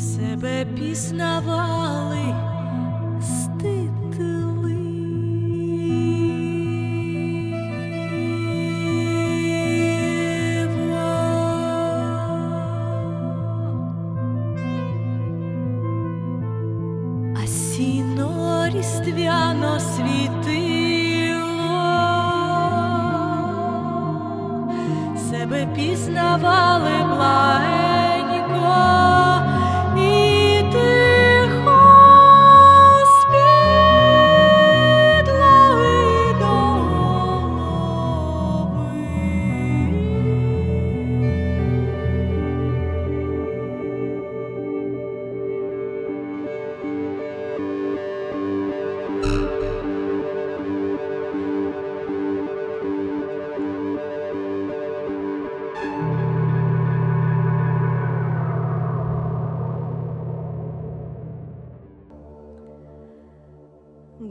Себе пізнавали, стидили. А сіно різдвяно світило, себе пізнавали благенько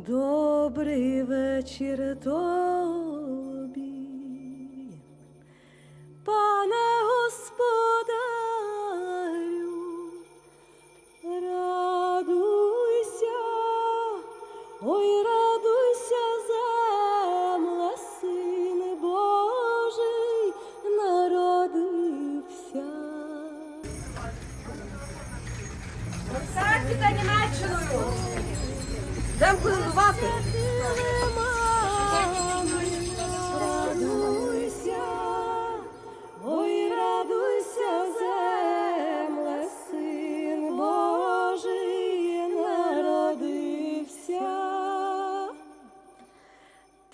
Добрий вечір тобі, пане господарю,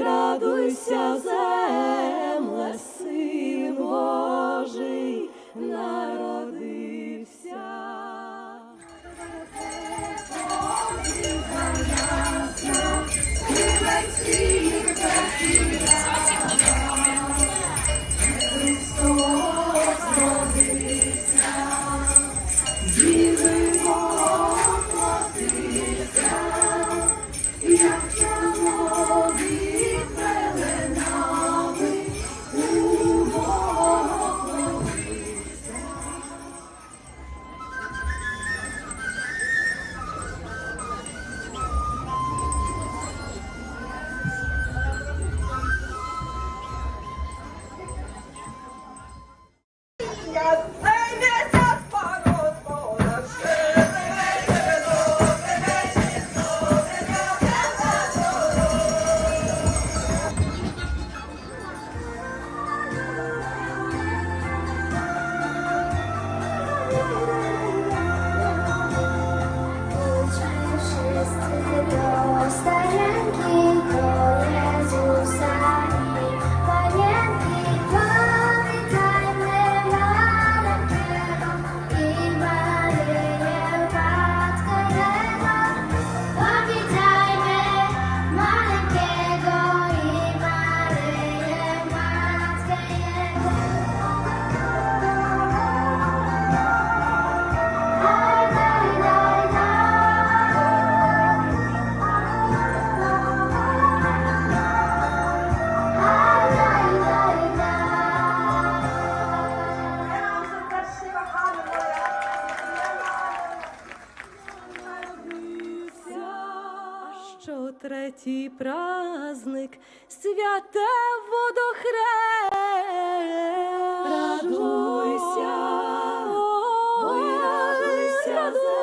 радуйся, земле, що третій праздник святе водохрест. Радуйся, ой, радуйся.